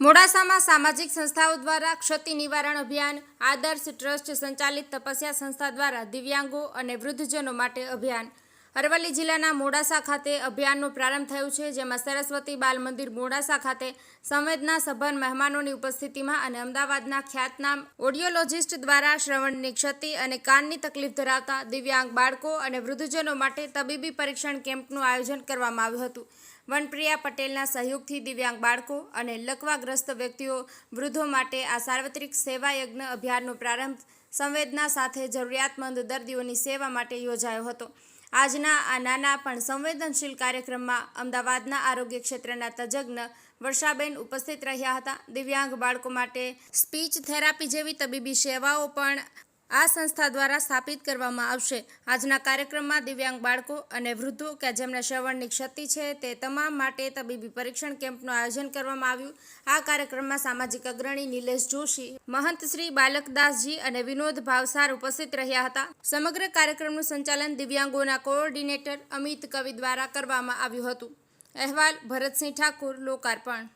મોડાસામાં સામાજિક સંસ્થાઓ દ્વારા ક્ષતિ નિવારણ અભિયાન, આદર્શ ટ્રસ્ટ સંચાલિત તપસ્યા સંસ્થા દ્વારા દિવ્યાંગો અને વૃદ્ધજનો માટે અભિયાન અરવલ્લી જિલ્લાના મોડાસા ખાતે અભિયાનનો પ્રારંભ થયો છે, જેમાં સરસ્વતી બાલ મંદિર મોડાસા ખાતે સંવેદના સભન મહેમાનોની ઉપસ્થિતિમાં અને અમદાવાદના ખ્યાતનામ ઓડિયોલોજિસ્ટ દ્વારા શ્રવણની ક્ષતિ અને કાનની તકલીફ ધરાવતા દિવ્યાંગ બાળકો અને વૃદ્ધજનો માટે તબીબી પરીક્ષણ કેમ્પનું આયોજન કરવામાં આવ્યું હતું. વનપ્રિયા પટેલના સહયોગથી દિવ્યાંગ બાળકો અને લકવાગ્રસ્ત વ્યક્તિઓ વૃદ્ધો માટે આ સાર્વત્રિક સેવા યજ્ઞ અભિયાનનો પ્રારંભ સંવેદના સાથે જરૂરિયાતમંદ દર્દીઓની સેવા માટે યોજાયો હતો. આજના આ નાના પણ સંવેદનશીલ કાર્યક્રમમાં અમદાવાદના આરોગ્ય ક્ષેત્રના તજજ્ઞ વર્ષાબેન ઉપસ્થિત રહ્યા હતા. દિવ્યાંગ બાળકો માટે સ્પીચ થેરાપી જેવી તબીબી સેવાઓ પણ આ સંસ્થા દ્વારા સ્થાપિત કરવામાં આવશે. આજના કાર્યક્રમમાં દિવ્યાંગ બાળકો અને વૃદ્ધો કે જેમને શ્રવણની ક્ષતિ છે તે તમામ માટે તબીબી પરીક્ષણ કેમ્પનું આયોજન કરવામાં આવ્યું. આ કાર્યક્રમમાં સામાજિક અગ્રણી નિલેશ જોશી, મહંત શ્રી બાલકદાસજી અને વિનોદ ભાવસાર ઉપસ્થિત રહ્યા હતા. સમગ્ર કાર્યક્રમનું સંચાલન દિવ્યાંગોના કોઓર્ડિનેટર અમિત કવિ દ્વારા કરવામાં આવ્યું હતું. અહેવાલ ભરતસિંહ ઠાકુર, લોકાર્પણ.